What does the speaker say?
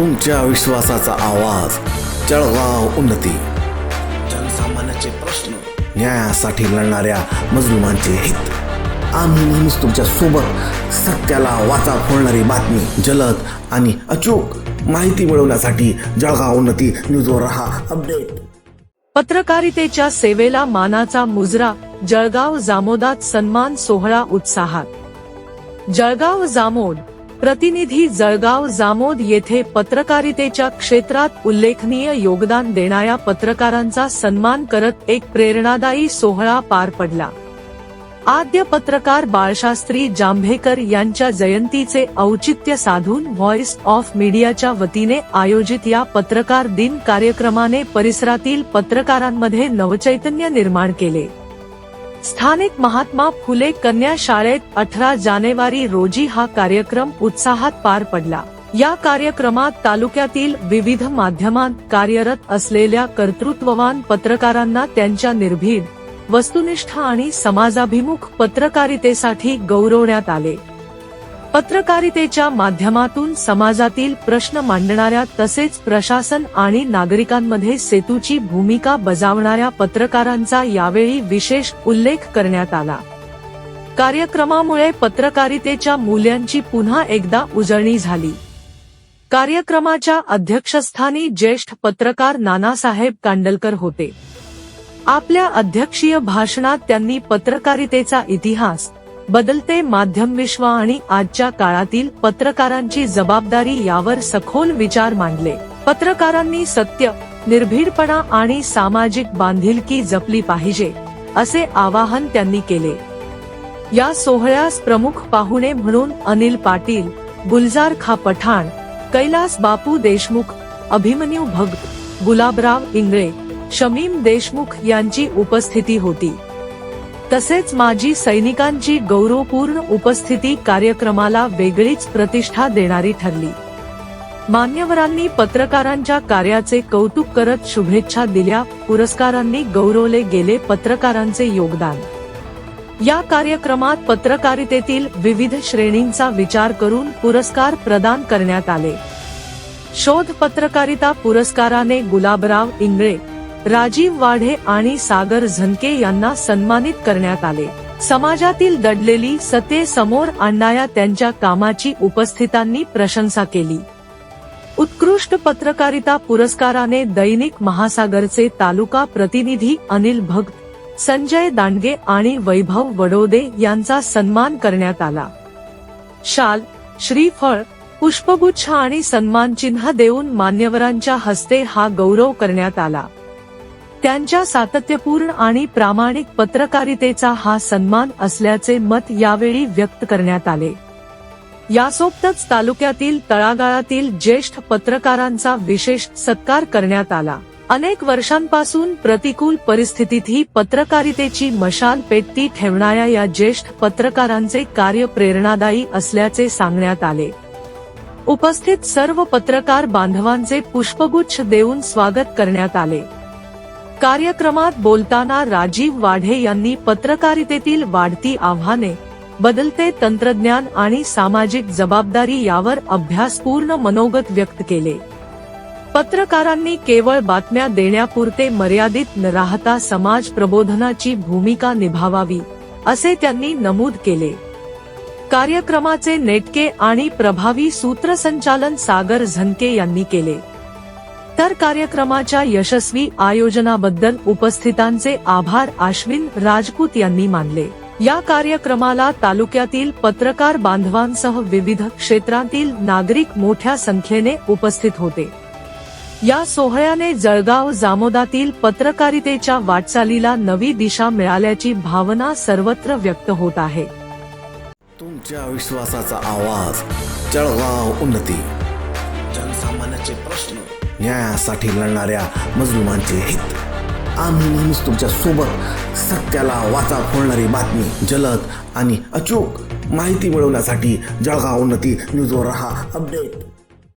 तुमच्या विश्वासाचा आवाज. जळगाव उन्नती. जनसामान्याचे प्रश्न. न्यायासाठी लढणाऱ्या मजलुमांचे हित. आम्ही नेहमीच तुमच्यासोबत सत्याला वाचा फोडणारी बातमी जलद आणि अचूक माहिती मिळवण्यासाठी जळगाव उन्नती न्यूजवर रहा अपडेट. पत्रकारितेच्या सेवेला मानाचा मुजरा जळगाव जामोदात सन्मान सोहळा उत्साहात. जळगाव जामोद प्रतिनिधी जळगाव जामोद येथे पत्रकारितेच्या क्षेत्रात उल्लेखनीय योगदान देणाऱ्या पत्रकारांचा सन्मान करत एक प्रेरणादायी सोहळा पार पडला. आद्य पत्रकार बाळशास्त्री जांभेकर यांच्या जयंतीचे औचित्य साधून व्हॉइस ऑफ मीडियाच्या वतीने आयोजित या पत्रकार दिन कार्यक्रमाने परिसरातील पत्रकारांमध्ये नवचैतन्य निर्माण केले. स्थानिक महात्मा फुले कन्या शाळेत अठरा जानेवारी रोजी हा कार्यक्रम उत्साहात पार पडला. या कार्यक्रमात तालुक्यातील विविध माध्यमांत कार्यरत असलेल्या कर्तृत्ववान पत्रकारांना त्यांच्या निर्भीड वस्तुनिष्ठ आणि समाजाभिमुख पत्रकारितेसाठी गौरवण्यात आले. पत्रकारितेच्या माध्यमातून समाजातील प्रश्न मांडणाऱ्या तसेच प्रशासन आणि नागरिकांमध्ये सेतूची भूमिका बजावणाऱ्या पत्रकारांचा यावेळी विशेष उल्लेख करण्यात आला. कार्यक्रमामुळे पत्रकारितेच्या मूल्यांची पुन्हा एकदा उजळणी झाली. कार्यक्रमाच्या अध्यक्षस्थानी ज्येष्ठ पत्रकार नानासाहेब कांडलकर होते. आपल्या अध्यक्षीय भाषणात त्यांनी पत्रकारितेचा इतिहास बदलते माध्यम विश्व आणि आजच्या काळातील पत्रकारांची जबाबदारी यावर सखोल विचार मांडले. पत्रकारांनी सत्य निर्भीडपणा आणि सामाजिक बांधिलकी जपली पाहिजे असे आवाहन त्यांनी केले. या सोहळ्यास प्रमुख पाहुणे म्हणून अनिल पाटील गुलजार खा पठाण कैलास बापू देशमुख अभिमन्यू भगत गुलाबराव इंगळे शमीम देशमुख यांची उपस्थिती होती. तसेच माजी सैनिकांची गौरवपूर्ण उपस्थिती कार्यक्रमाला वेगळीच प्रतिष्ठा देणारी ठरली. मान्यवरांनी पत्रकारांच्या कार्याचे कौतुक करत शुभेच्छा दिल्या पुरस्कारांनी गौरवले गेले पत्रकारांचे योगदान. या कार्यक्रमात पत्रकारितेतील विविध श्रेणींचा विचार करून पुरस्कार प्रदान करण्यात आले. शोध पत्रकारिता पुरस्काराने गुलाबराव इंगळे राजीव वाढे आणि सागर झनके यांना सन्मानित करण्यात आले. समाजातील दडलेली सते समोर आणणाऱ्या त्यांच्या कामाची उपस्थितांनी प्रशंसा केली. उत्कृष्ट पत्रकारिता पुरस्काराने दैनिक महासागरचे तालुका प्रतिनिधी अनिल भक्त संजय दांडगे आणि वैभव वडोदे यांचा सन्मान करण्यात आला. शाल श्रीफळ पुष्पगुच्छ आणि सन्मान चिन्ह देऊन मान्यवरांच्या हस्ते हा गौरव करण्यात आला. त्यांच्या सातत्यपूर्ण आणि प्रामाणिक पत्रकारितेचा हा सन्मान असल्याचे मत यावेळी व्यक्त करण्यात आले. यासोबतच तालुक्यातील तळागाळातील ज्येष्ठ पत्रकारांचा विशेष सत्कार करण्यात आला. अनेक वर्षांपासून प्रतिकूल परिस्थितीतही पत्रकारितेची मशाल पेटती ठेवणाऱ्या या ज्येष्ठ पत्रकारांचे कार्य प्रेरणादायी असल्याचे सांगण्यात आले. उपस्थित सर्व पत्रकार बांधवांचे पुष्पगुच्छ देऊन स्वागत करण्यात आले. कार्यक्रमात बोलताना राजीव वाढे यांनी पत्रकारितेतील वाढती आव्हाने बदलते तंत्रज्ञान आणि सामाजिक जबाबदारी यावर अभ्यासपूर्ण मनोगत व्यक्त केले. पत्रकारांनी केवळ बातम्या देण्यापुरते मर्यादित न राहता समाज प्रबोधनाची भूमिका निभावावी असे त्यांनी नमूद केले. कार्यक्रमाचे नेटके आणि प्रभावी सूत्रसंचालन सागर झनके यांनी केले. तर कार्यक्रमाच्या यशस्वी आयोजनाबद्दल उपस्थितांचे आभार आश्विन राजपूत यांनी मानले. या कार्यक्रमाला तालुक्यातील पत्रकार बांधवांसह विविध क्षेत्रातील नागरिक मोठ्या संख्येने उपस्थित होते. या सोहळ्याने जळगाव जामोदातील पत्रकारितेच्या वाटचालीला नवी दिशा मिळाल्याची भावना सर्वत्र व्यक्त होत आहे. तुमच्या विश्वासाचा आवाज जळगाव उन्नती. जनसामान्याचे प्रश्न न्यायासाठी लढणाऱ्या मजलुमांचे हित. आम्ही नेहमीच तुमच्यासोबत सत्याला वाचा फोडणारी बातमी जलद आणि अचूक माहिती मिळवण्यासाठी जळगाव उन्नती न्यूजवर रहा. अपडेट.